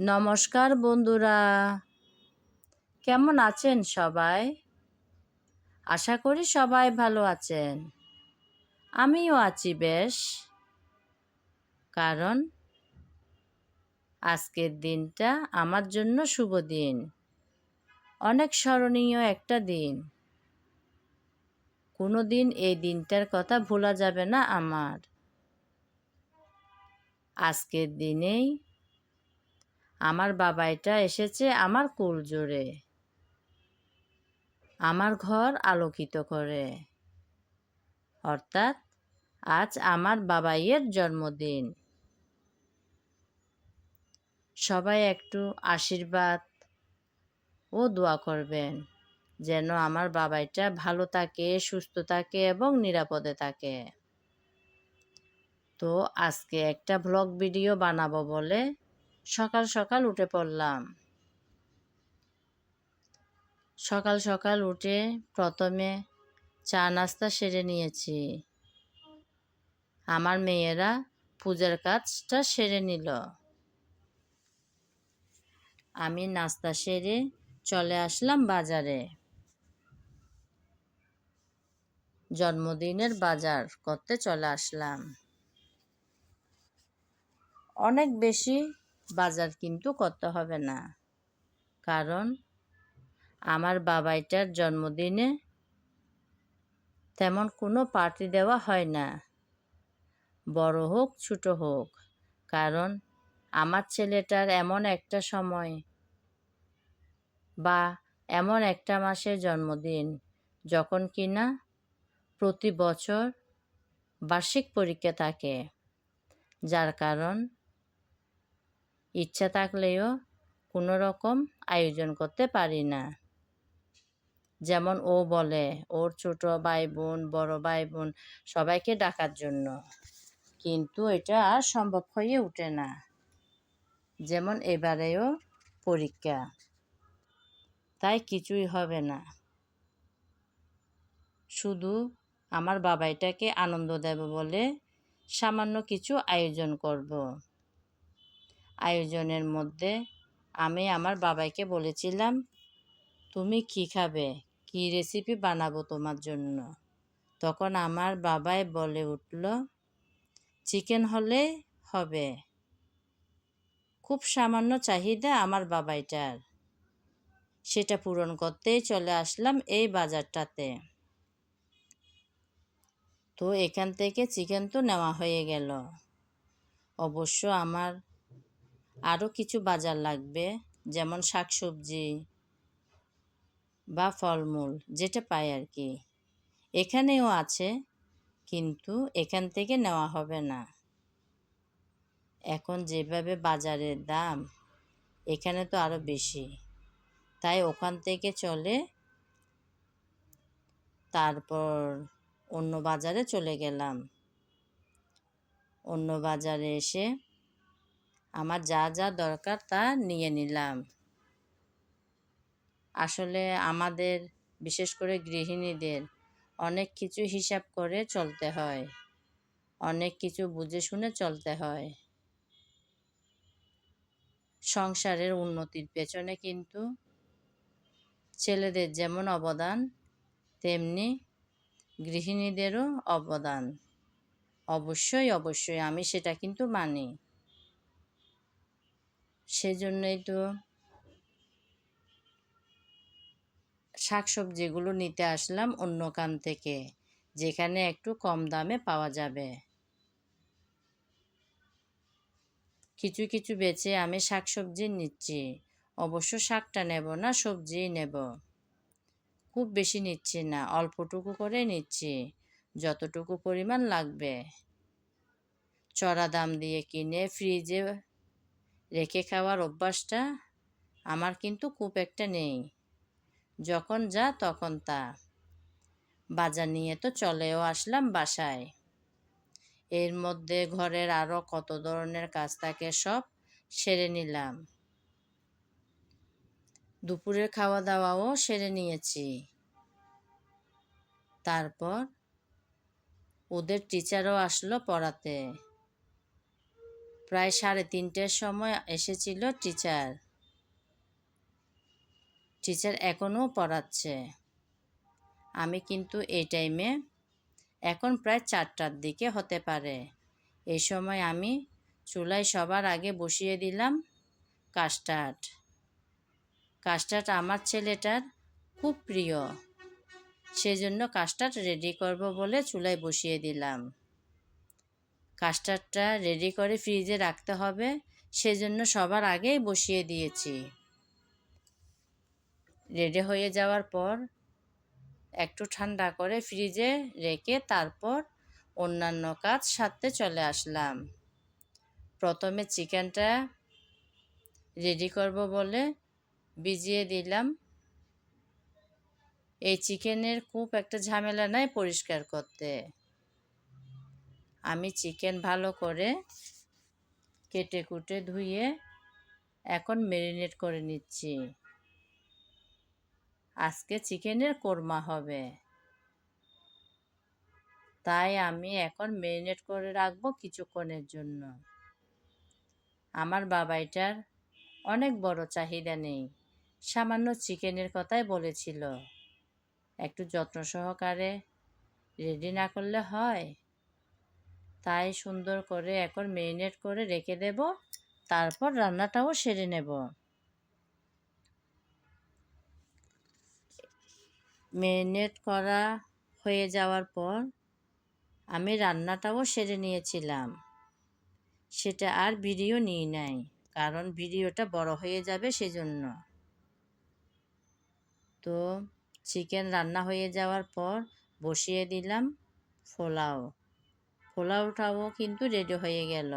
নমস্কার বন্ধুরা। কেমন আছেন সবাই? আশা করি সবাই ভালো আছেন। আমিও আছি বেশ। কারণ আজকের দিনটা আমার জন্য শুভ দিন। অনেক স্মরণীয় একটা দিন। কোনো দিন এই দিনটার কথা ভোলা যাবে না আমার। আজকের দিনেই আমার বাবাইটা এসেছে আমার কোল জোরে আমার ঘর আলোকিত করে। অর্থাৎ আজ আমার বাবাইয়ের জন্মদিন। সবাই একটু আশীর্বাদ ও দোয়া করবেন যেন আমার বাবাইটা ভালো থাকে, সুস্থ থাকে এবং নিরাপদে থাকে। তো আজকে একটা ব্লগ ভিডিও বানাবো বলে সকাল সকাল উঠে পড়লাম। সকাল সকাল উঠে প্রথমে চা নাস্তা সেরে নিয়েছি। আমার মেয়েরা পূজার কাজটা সেরে নিল। আমি নাস্তা সেরে চলে আসলাম বাজারে। জন্মদিনের বাজার করতে চলে আসলাম। অনেক বেশি বাজার কিন্তু করতে হবে না। কারণ আমার বাবাইটার জন্মদিনে তেমন কোনো পার্টি দেওয়া হয় না। বড় হোক, ছোট হোক। কারণ আমার ছেলেটার এমন একটা সময় বা এমন একটা মাসের জন্মদিন যখন কিনা প্রতি বছর বার্ষিক পরীক্ষা থাকে। যার কারণ ইচ্ছা থাকলেও কোনো রকম আয়োজন করতে পারি না। যেমন ও বলে, ওর ছোট ভাই বোন বড় ভাই বোন সবাইকে ডাকার জন্য। কিন্তু এটা আর সম্ভব হয়ে ওঠে না। যেমন এবারেও পরীক্ষা। তাই কিছুই হবে না। শুধু আমার বাবাইটাকে আনন্দ দেব বলে সামান্য কিছু আয়োজন করব। আয়োজনের মধ্যে আমি আমার বাবাইকে বলেছিলাম, তুমি কি খাবে? কি রেসিপি বানাবো তোমার জন্য? তখন আমার বাবাই বলে উঠল চিকেন হলে হবে। খুব সামান্য চাহিদা আমার বাবাইটার। সেটা পূরণ করতেই চলে আসলাম এই বাজারটাতে। তো এখান থেকে চিকেন তো নেওয়া হয়ে গেল। অবশ্য আমার আরও কিছু বাজার লাগবে, যেমন শাকসবজি বা ফলমূল, যেটা পাই আর কি। এখানেও আছে, কিন্তু এখান থেকে নেওয়া হবে না। এখন যেভাবে বাজারের দাম, এখানে তো আরও বেশি। তাই ওখান থেকে চলে, তারপর অন্য বাজারে চলে গেলাম। অন্য বাজারে এসে আমার যা যা দরকার তা নিয়ে নিলাম। আসলে আমাদের, বিশেষ করে গৃহিণীদের, অনেক কিছু হিসাব করে চলতে হয়। অনেক কিছু বুঝে শুনে চলতে হয়। সংসারের উন্নতির পেছনে কিন্তু ছেলেদের যেমন অবদান, তেমনি গৃহিণীদেরও অবদান। অবশ্যই অবশ্যই আমি সেটা কিন্তু মানি। সেজন্যই তো শাকসবজিগুলো নিতে আসলাম অন্য কান থেকে, যেখানে একটু কম দামে পাওয়া যাবে। কিছু কিছু বেচে আমি শাকসবজি নিচ্ছি। অবশ্য শাকটা নেব না সবজি নেব। খুব বেশি নিচ্ছি না, অল্পটুকু করে নিচ্ছি, যতটুকু পরিমাণ লাগবে। চড়া দাম দিয়ে কিনে ফ্রিজে রেখে খাওয়ার অভ্যাসটা আমার কিন্তু খুব একটা নেই। যখন যা, তখন তা। বাজার নিয়ে তো চলেও আসলাম বাসায়। এর মধ্যে ঘরের আরও কত ধরনের কাজ থাকে সব সেরে নিলাম। দুপুরের খাওয়া দাওয়াও সেরে নিয়েছি। তারপর ওদের টিচারও আসলো পড়াতে। প্রায় সাড়ে তিনটের সময় এসেছিল টিচার। টিচার এখনও পড়াচ্ছে। আমি কিন্তু এই টাইমে এখন প্রায় চারটার দিকে হতে পারে। এই সময় আমি চুলায় সবার আগে বসিয়ে দিলাম কাস্টার্ড। কাস্টার্ড আমার ছেলেটার খুব প্রিয়। সেজন্য কাস্টার্ড রেডি করব বলে চুলায় বসিয়ে দিলাম। কাস্টার্ডটা রেডি করে ফ্রিজে রাখতে হবে, সেজন্য সবার আগেই বসিয়ে দিয়েছি। রেডি হয়ে যাওয়ার পর একটু ঠান্ডা করে ফ্রিজে রেখে তারপর অন্যান্য কাজ সারতে চলে আসলাম। প্রথমে চিকেনটা রেডি করব বলে ভিজিয়ে দিলাম। এই চিকেনের খুব একটা ঝামেলা নাই পরিষ্কার করতে। আমি চিকেন ভালো করে কেটে কুটে ধুয়ে এখন ম্যারিনেট করে নিচ্ছি। আজকে চিকেনের কোরমা হবে। তাই আমি এখন ম্যারিনেট করে রাখব কিছুক্ষণের জন্য। আমার বাবাইটার অনেক বড় চাহিদা নেই, সামান্য চিকেনের কথাই বলেছিল। একটু যত্ন সহকারে রেডি না করলে হয়। তাই সুন্দর করে এখন মেরিনেট করে রেখে দেব। তারপর রান্নাটাও সেরে নেব। মেরিনেট করা হয়ে যাওয়ার পর আমি রান্নাটাও সেরে নিয়েছিলাম। সেটা আর ভিডিও নিই নাই, কারণ ভিডিওটা বড় হয়ে যাবে সেজন্য। তো চিকেন রান্না হয়ে যাওয়ার পর বসিয়ে দিলাম পোলাও। পোলাওটাও কিন্তু রেডি হয়ে গেল।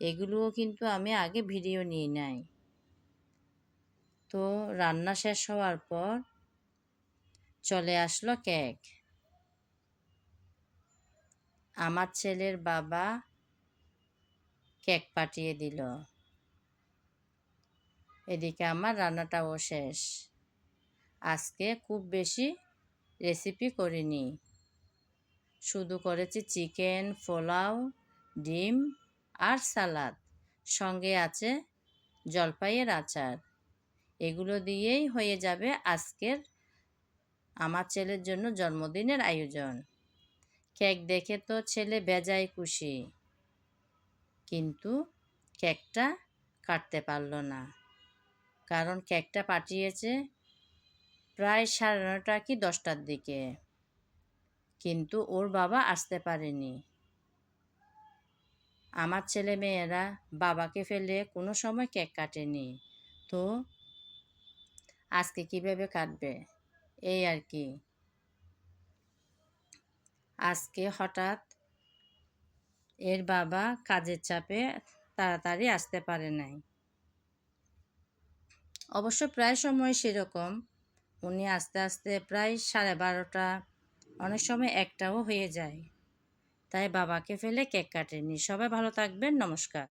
এগুলোও কিন্তু আমি আগে ভিডিও নিই নাই। তো রান্না শেষ হওয়ার পর চলে আসলো কেক। আমার ছেলের বাবা কেক পাঠিয়ে দিল। এদিকে আমার রান্নাটাও শেষ। আজকে খুব বেশি রেসিপি করিনি। শুধু করেছি চিকেন, পোলাও, ডিম আর সালাদ। সঙ্গে আছে জলপাইয়ের আচার। এগুলো দিয়েই হয়ে যাবে আজকের আমার ছেলের জন্য জন্মদিনের আয়োজন। কেক দেখে তো ছেলে বেজায় খুশি। কিন্তু কেকটা কাটতে পারল না। কারণ কেকটা পাঠিয়েছে প্রায় সাড়ে নটা কি দশটার দিকে। কিন্তু ওর বাবা আসতে পারেনি। আমার ছেলে মেয়েরা বাবাকে ফেলে কোনো সময় কেক কাটেনি। তো আজকে কীভাবে কাটবে? এই আর কি। আজকে হঠাৎ এর বাবা কাজের চাপে তাড়াতাড়ি আসতে পারে নাই। অবশ্য প্রায় সময় সেরকম। উনি আস্তে আস্তে প্রায় সাড়ে বারোটা অনেক সময় একটাও হয়ে যায়। তাই বাবাকে ফেলে কেক কাটেনি। সবাই ভালো থাকবেন। নমস্কার।